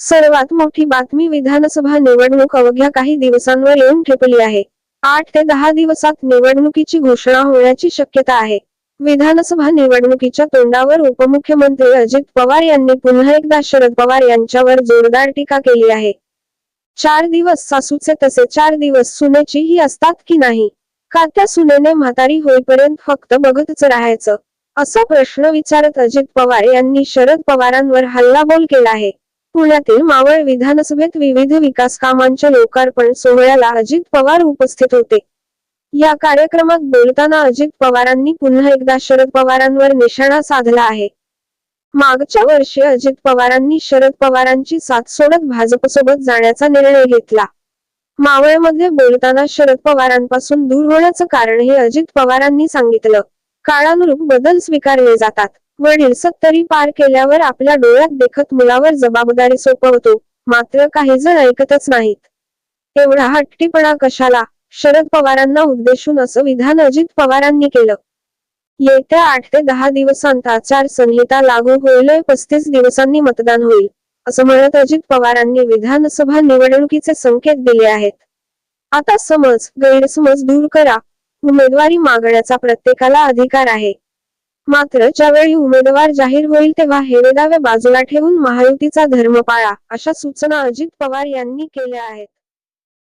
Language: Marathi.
सर्वात मोठी बातमी विधानसभा निवडणूक अवघ्या काही दिवसांवर येऊन ठेपली आहे. आठ ते दहा दिवसात निवडणुकीची घोषणा होण्याची शक्यता आहे. विधानसभा निवडणुकीच्या तोंडावर उपमुख्यमंत्री अजित पवार यांनी पुन्हा एकदा शरद पवार यांच्यावर जोरदार टीका केली आहे. चार दिवस सासूचे तसे चार दिवस सुनेची ही असतात की नाही? का त्या सुनेने म्हातारी होईपर्यंत फक्त बघतच राहायचं? असा प्रश्न विचारत अजित पवार यांनी शरद पवारांवर हल्लाबोल केला आहे. पुण्यातील मावळ विधानसभेत विविध विकास कामांच्या लोकार्पण सोहळ्याला अजित पवार उपस्थित होते. या कार्यक्रमात बोलताना अजित पवारांनी पुन्हा एकदा शरद पवारांवर निशाणा साधला आहे. मागच्या वर्षी अजित पवारांनी शरद पवारांची साथ सोडत भाजपसोबत जाण्याचा निर्णय घेतला. मावळमध्ये बोलताना शरद पवारांपासून दूर होण्याचं कारण हे अजित पवारांनी सांगितलं. काळानुरूप बदल स्वीकारले जातात. वडील सत्तरी पार केल्यावर आपल्या डोळ्यात देखत मुलावर जबाबदारी सोपवतो. मात्र काही जण ऐकतच नाहीत. एवढा हट्टीपणा कशाला? शरद पवारांना उद्देशून असं विधान अजित पवारांनी केलं. येत्या आठ ते दहा दिवसांत आचारसंहिता लागू होईल पस्तीस दिवसांनी मतदान होईल असं म्हणत अजित पवारांनी विधानसभा निवडणुकीचे संकेत दिले आहेत. आता समज गैरसमज दूर करा. उमेदवारी मागण्याचा प्रत्येकाला अधिकार आहे. मात्र ज्यावेळी उमेदवार जाहीर होईल तेव्हा हेरेदावे बाजूला ठेवून महायुतीचा धर्म पाळा अशा सूचना अजित पवार यांनी केल्या आहेत.